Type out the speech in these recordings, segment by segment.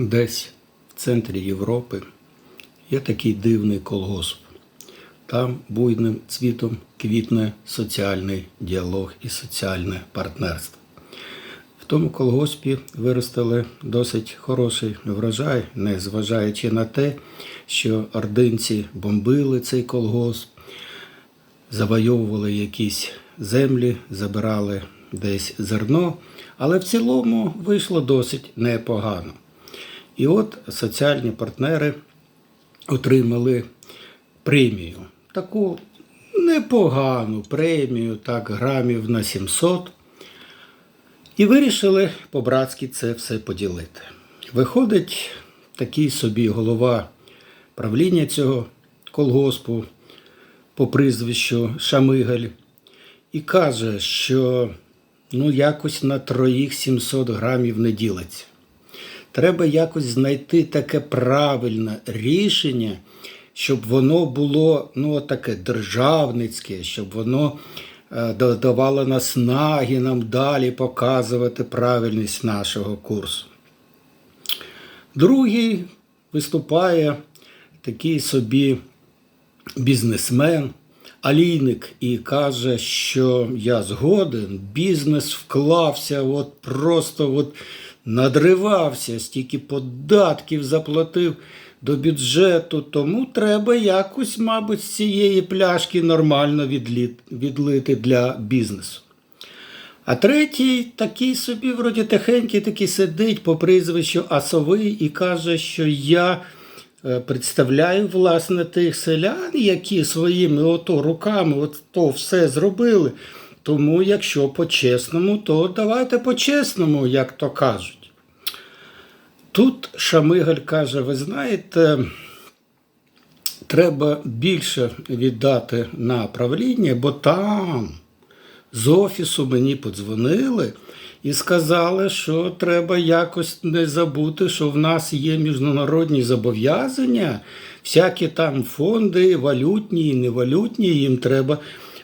Десь в центрі Європи є такий дивний колгосп. Там буйним цвітом квітне соціальний діалог і соціальне партнерство. В тому колгоспі виростили досить хороший врожай, не зважаючи на те, що ординці бомбили цей колгосп, завойовували якісь землі, забирали десь зерно, але в цілому вийшло досить непогано. І от соціальні партнери отримали премію. Таку непогану премію, так, грамів на 700. І вирішили по-братськи це все поділити. Виходить такий собі голова правління цього колгоспу по прізвищу Шамигаль і каже, що ну якось на троїх 700 грамів не ділиться. Треба якось знайти таке правильне рішення, щоб воно було ну, таке державницьке, щоб воно е, да- давало наснаги нам далі показувати правильність нашого курсу. Другий виступає такий собі бізнесмен, алійник, і каже, що я згоден, бізнес вклався, от просто от надривався, стільки податків заплатив до бюджету, тому треба якось, мабуть, з цієї пляшки нормально відлити для бізнесу. А третій такий собі, вроді тихенький, такий сидить по прізвищу Асовий і каже, що я е, представляю власне тих селян, які своїми ото руками от все зробили. Тому, якщо по-чесному, то давайте по-чесному, як то кажуть. Тут Шамигаль каже: ви знаєте, треба більше віддати на правління, бо там з офісу мені подзвонили і сказали, що треба якось не забути, що в нас є міжнародні зобов'язання, всякі там фонди, валютні і невалютні, їм треба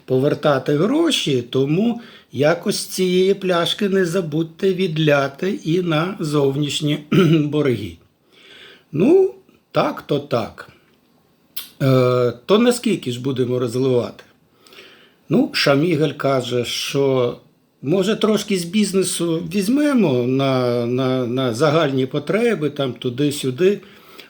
повертати гроші, тому якось цієї пляшки не забудьте відляти і на зовнішні борги. Ну, так то так. Е, то наскільки ж будемо розливати? Ну, Шамігаль каже, що може трошки з бізнесу візьмемо на, на, на загальні потреби, там туди-сюди.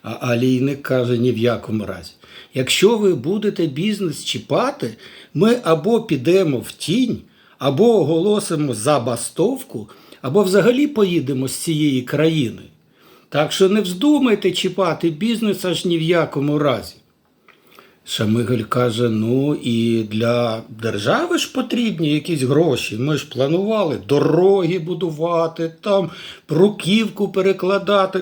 А Алійник каже, ні в якому разі. Якщо ви будете бізнес чіпати, ми або підемо в тінь, або оголосимо забастовку, або взагалі поїдемо з цієї країни. Так що не вздумайте чіпати бізнес аж ні в якому разі. Шамигаль каже: ну і для держави ж потрібні якісь гроші. Ми ж планували дороги будувати, там бруківку перекладати.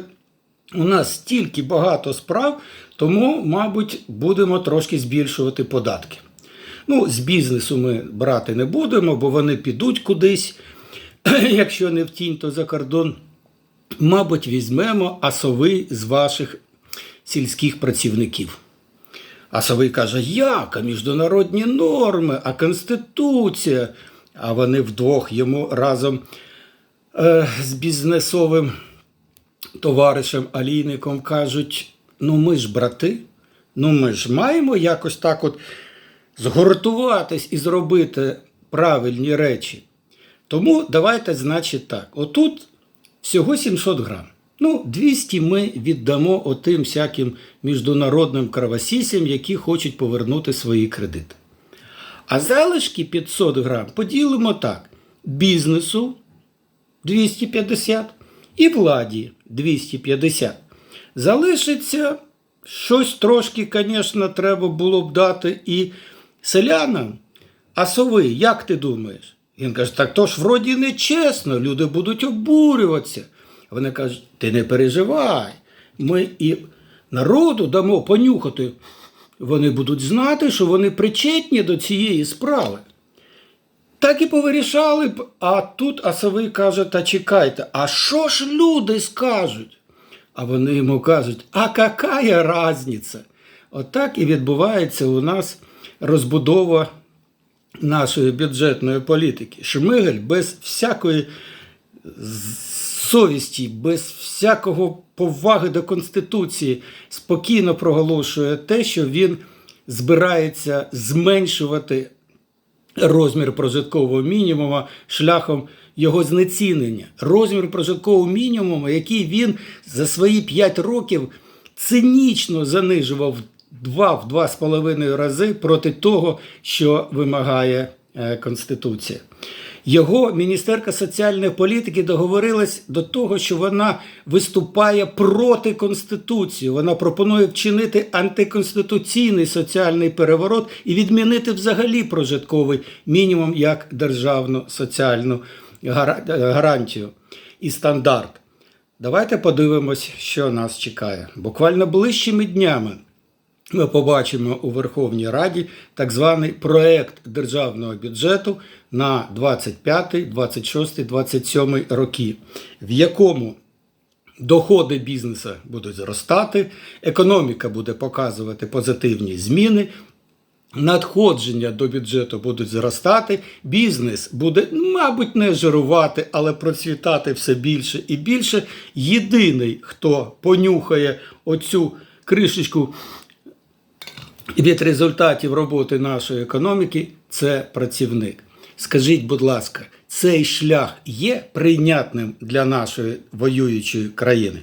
У нас стільки багато справ, тому, мабуть, будемо трошки збільшувати податки. Ну, з бізнесу ми брати не будемо, бо вони підуть кудись, якщо не в тінь, то за кордон. Мабуть, візьмемо асови з ваших сільських працівників. А Савий каже, як? А міжнародні норми, а Конституція. А вони вдвох йому разом е, з бізнесовим товаришем Алійником кажуть: ну ми ж брати, ну ми ж маємо якось так от згуртуватись і зробити правильні речі. Тому давайте, значить, так. Отут всього 700 грам. Ну, 200 ми віддамо отим всяким міжнародним кровосісям, які хочуть повернути свої кредити. А залишки 500 грам поділимо так: бізнесу 250 і владі 250. Залишиться щось трошки, звісно, треба було б дати і селянам. А сови, як ти думаєш? Він каже, так то ж вроді не чесно, люди будуть обурюватися. Вони кажуть, ти не переживай, ми і народу дамо понюхати. Вони будуть знати, що вони причетні до цієї справи. Так і повирішали б. А тут Асовий каже: та чекайте, а що ж люди скажуть? А вони йому кажуть, а какая разниця? Отак і відбувається у нас розбудова нашої бюджетної політики. Шмигель без всякої совісті, без всякого поваги до Конституції, спокійно проголошує те, що він збирається зменшувати розмір прожиткового мінімуму шляхом його знецінення. Розмір прожиткового мінімуму, який він за свої 5 років цинічно занижував два в два з половиною рази проти того, що вимагає е, Конституція. Його міністерка соціальної політики договорилась до того, що вона виступає проти Конституції. Вона пропонує вчинити антиконституційний соціальний переворот і відмінити взагалі прожитковий мінімум як державну соціальну гарантію і стандарт. Давайте подивимось, що нас чекає. Буквально ближчими днями ми побачимо у Верховній Раді так званий проект державного бюджету на 25, 26, 27 роки, в якому доходи бізнесу будуть зростати, економіка буде показувати позитивні зміни. Надходження до бюджету будуть зростати, бізнес буде, мабуть, не жирувати, але процвітати все більше і більше. Єдиний, хто понюхає оцю кришечку від результатів роботи нашої економіки, це працівник. Скажіть, будь ласка, цей шлях є прийнятним для нашої воюючої країни?